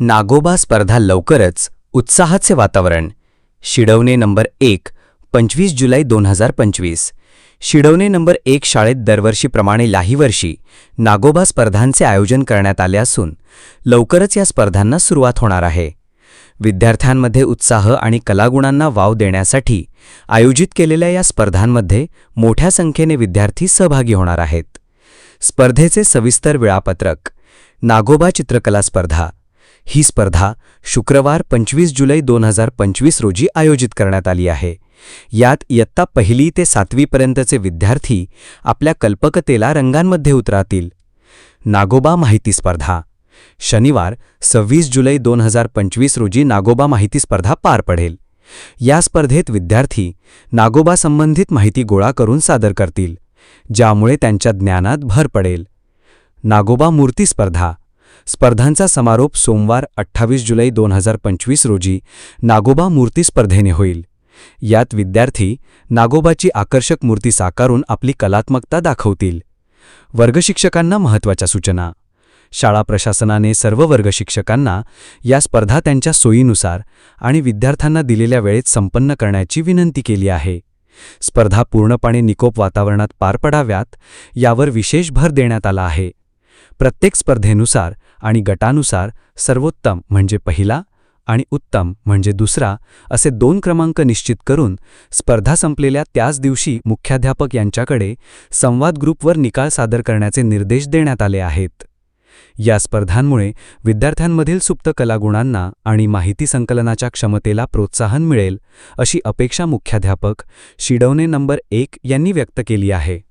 नागोबा स्पर्धा लवकरच उत्साहाचे वातावरण. शिडवणे नंबर एक पंचवीस जुलै दोन हजार पंचवीस. शिडवणे नंबर एक शाळेत दरवर्षीप्रमाणे लाही वर्षी नागोबा स्पर्धांचे आयोजन करण्यात आले असून लवकरच या स्पर्धांना सुरुवात होणार आहे. विद्यार्थ्यांमध्ये उत्साह आणि कलागुणांना वाव देण्यासाठी आयोजित केलेल्या या स्पर्धांमध्ये मोठ्या संख्येने विद्यार्थी सहभागी होणार आहेत. स्पर्धेचे सविस्तर वेळापत्रक नागोबा चित्रकला स्पर्धा ही स्पर्धा शुक्रवार पंचवीस जुलै दोन हजार पंचवीस रोजी आयोजित करण्यात आली आहे. यात इयत्ता पहिली ते सातवीपर्यंतचे विद्यार्थी आपल्या कल्पकतेला रंगांमध्ये उतरातील. नागोबा माहिती स्पर्धा. शनिवार सव्वीस जुलै दोन हजार पंचवीस रोजी नागोबा माहिती स्पर्धा पार पडेल. या स्पर्धेत विद्यार्थी नागोबा संबंधित माहिती गोळा करून सादर करतील ज्यामुळे त्यांच्या ज्ञानात भर पडेल. नागोबा मूर्ती स्पर्धा. स्पर्धांचा समारोप सोमवार अठ्ठावीस जुलै दोन हजार पंचवीस रोजी नागोबा मूर्ती स्पर्धेने होईल. यात विद्यार्थी नागोबाची आकर्षक मूर्ती साकारून आपली कलात्मकता दाखवतील. वर्गशिक्षकांना महत्त्वाच्या सूचना. शाळा प्रशासनाने सर्व वर्गशिक्षकांना या स्पर्धा त्यांच्या सोयीनुसार आणि विद्यार्थ्यांना दिलेल्या वेळेत संपन्न करण्याची विनंती केली आहे. स्पर्धा पूर्णपणे निकोप वातावरणात पार पडाव्यात यावर विशेष भर देण्यात आला आहे. प्रत्येक स्पर्धेनुसार आणि गटानुसार सर्वोत्तम म्हणजे पहिला आणि उत्तम म्हणजे दुसरा असे दोन क्रमांक निश्चित करून स्पर्धा संपलेल्या त्याच दिवशी मुख्याध्यापक यांच्याकडे संवाद ग्रुपवर निकाल सादर करण्याचे निर्देश देण्यात आले आहेत. या स्पर्धांमुळे विद्यार्थ्यांमधील सुप्त कलागुणांना आणि माहिती संकलनाच्या क्षमतेला प्रोत्साहन मिळेल अशी अपेक्षा मुख्याध्यापक शिडवणे नंबर एक यांनी व्यक्त केली आहे.